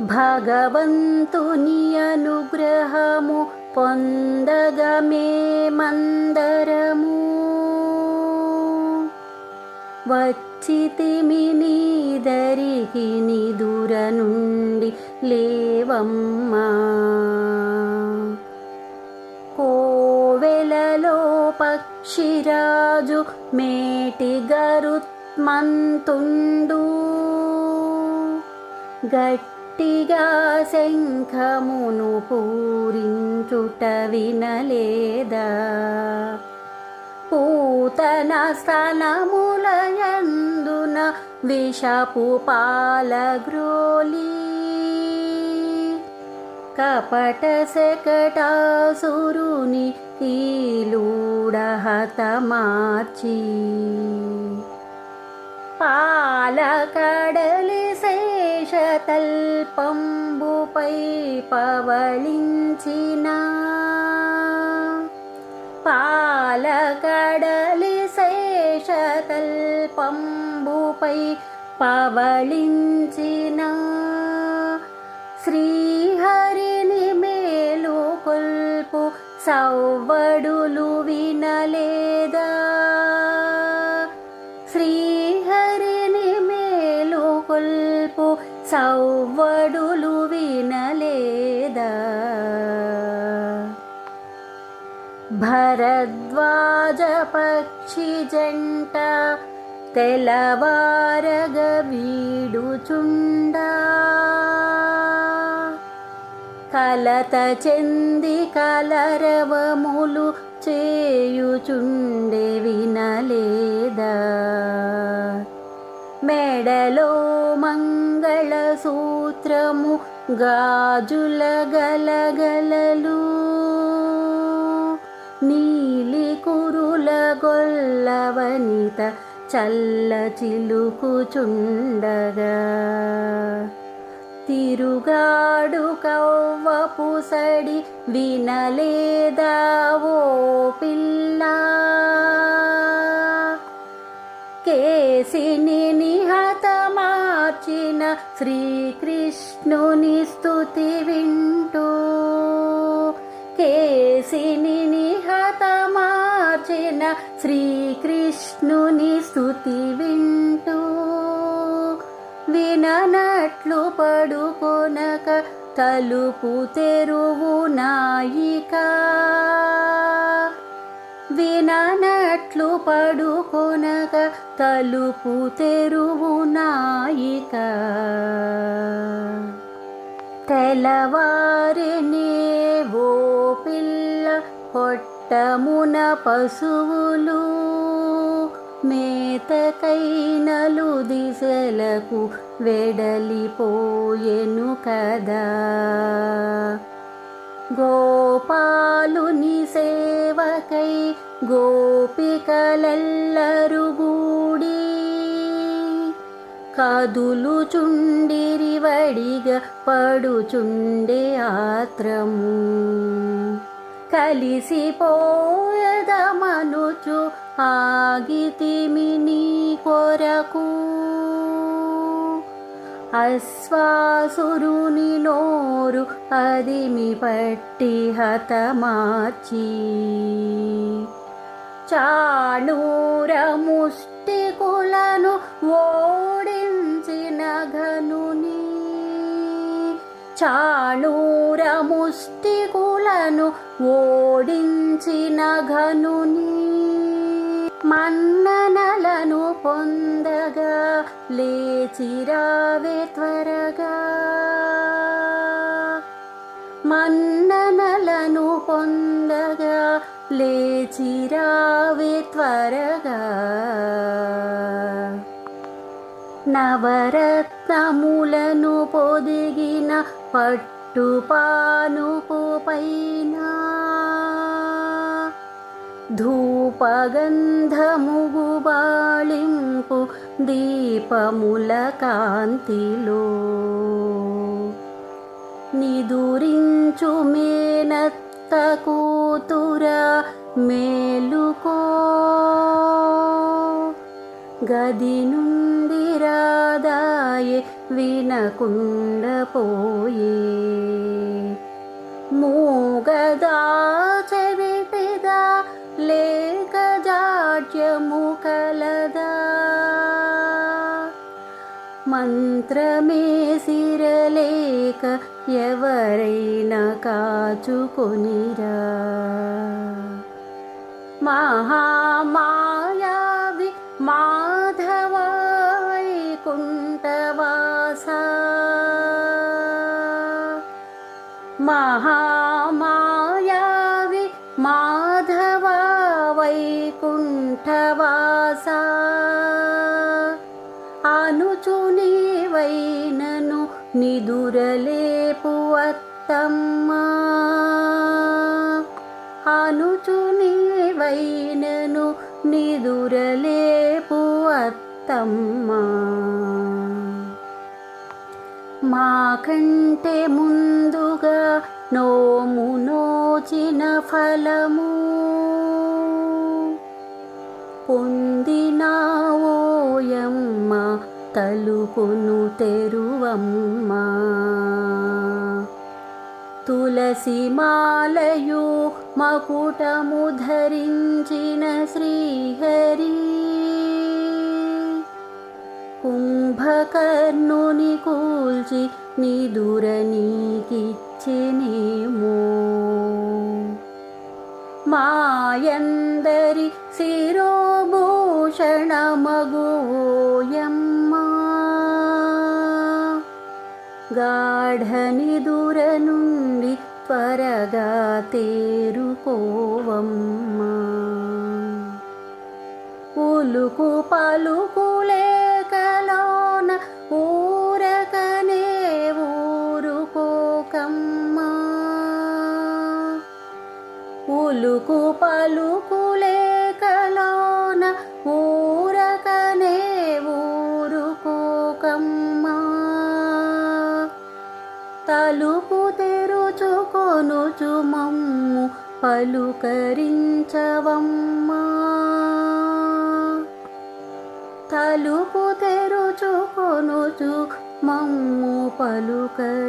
భగవంతుని అనుగ్రహము పొందగమే మందరము. వచ్చితిమి నీదరికి నిదుర నుండి లేవమ్మా. కోవెలలో పక్షిరాజు మేటి గరుత్మంతుండు. గట్టిగా శంఖమును పూరించుట వినలేదా? పూతన స్థనములయందున విషపు పాలగ్రోలి కపట శకటాసురుని కీలూడహతమార్చి పాలకడ శేషతల్పంబుపై పవళించిన పాలకడలి శేషతల్పంబుపై పవళించిన శ్రీహరిని మేలు కొల్పు సవ్వడులు వినలేదా? సవ్వడులు వినలేదా? భరద్వాజ పక్షి జంట తెలవారగ వీడుచుండా? కలత చెంది కలరవములు చేయుచుండే వినలేదా? మెడలో సూత్రము గాజుల గలగలలు. నీలి కురుల గొల్లవనిత చల్ల చిలుకుచుండగా. తిరుగాడు కవ్వపు సడి వినలేదా ఓ పిల్ల. శ్రీకృష్ణుని స్తుతి వింటూ కేసిని నిహత మార్చిన శ్రీకృష్ణుని స్తుతి వింటూ విననట్లు పడుకొనక తలుపు తెరువు నాయిక విననట్లు పడుకు తలుపు తెరువు నాయిక. తెల్లవారినే ఓ పిల్ల పొట్టమున పశువులు మేతకైనలు దిశలకు వెడలిపోయెను కదా. గోపాలుని సేవకై గోపికలెల్లరు గూడి కదులు చుండిరి వడిగా పడుచుండే ఆత్రము. కలిసిపోయదమనుచు ఆగితిమి నీ కొరకు. అశ్వాసురుని నోరు అదిమి పట్టి హతమార్చి. చాణూర ముష్టికులను ఓడించిన ఘనుని. చాణూర ముష్టికులను ఓడించిన ఘనుని. మన్ననలను పొందగా లేచిరావే త్వరగా. మన్న వరగా త్వరగా నవరత్నములను పొదిగిన పట్టుపానుపు పైన ధూపగంధముగు బాళింపు దీపముల కాంతిలో నిదురించు మేనత్త కూతుర మేలుకో. గది నుండి రాదాయే వినకుండపోయే మూగదా చెవిటిదా లేక జాడ్యము కలదా. మంత్రమే సిరలేక ఎవరైనా కాచుకొనిరా. महामायावि माधवा वै कुण्ठवास। अनुचुनी वै ननु निदुरलेपुवत्तम् పైనను నిదురలేపు అత్తమ్మ. మాకంటే ముందుగా నోము నోచిన ఫలము పొందినావోయమ్మ తలుపును తెరువమ్మ. తులసి మాలయు మకుటము ధరించిన శ్రీహరి. కుంభకర్ణుని కూల్చి నిదుర నీకిచ్చినేమో. మాయందరి శిరోభూషణ మగువోయమ్మా గాఢ నిదుర నుండి త్వరగా తేరుకోవమ్మా ఉలుకు పలుకు లేకలో పలుకరించవమ్మా తలుపు తెరుచుకొనుచు మమ్ము పలుకరించవమ్మా.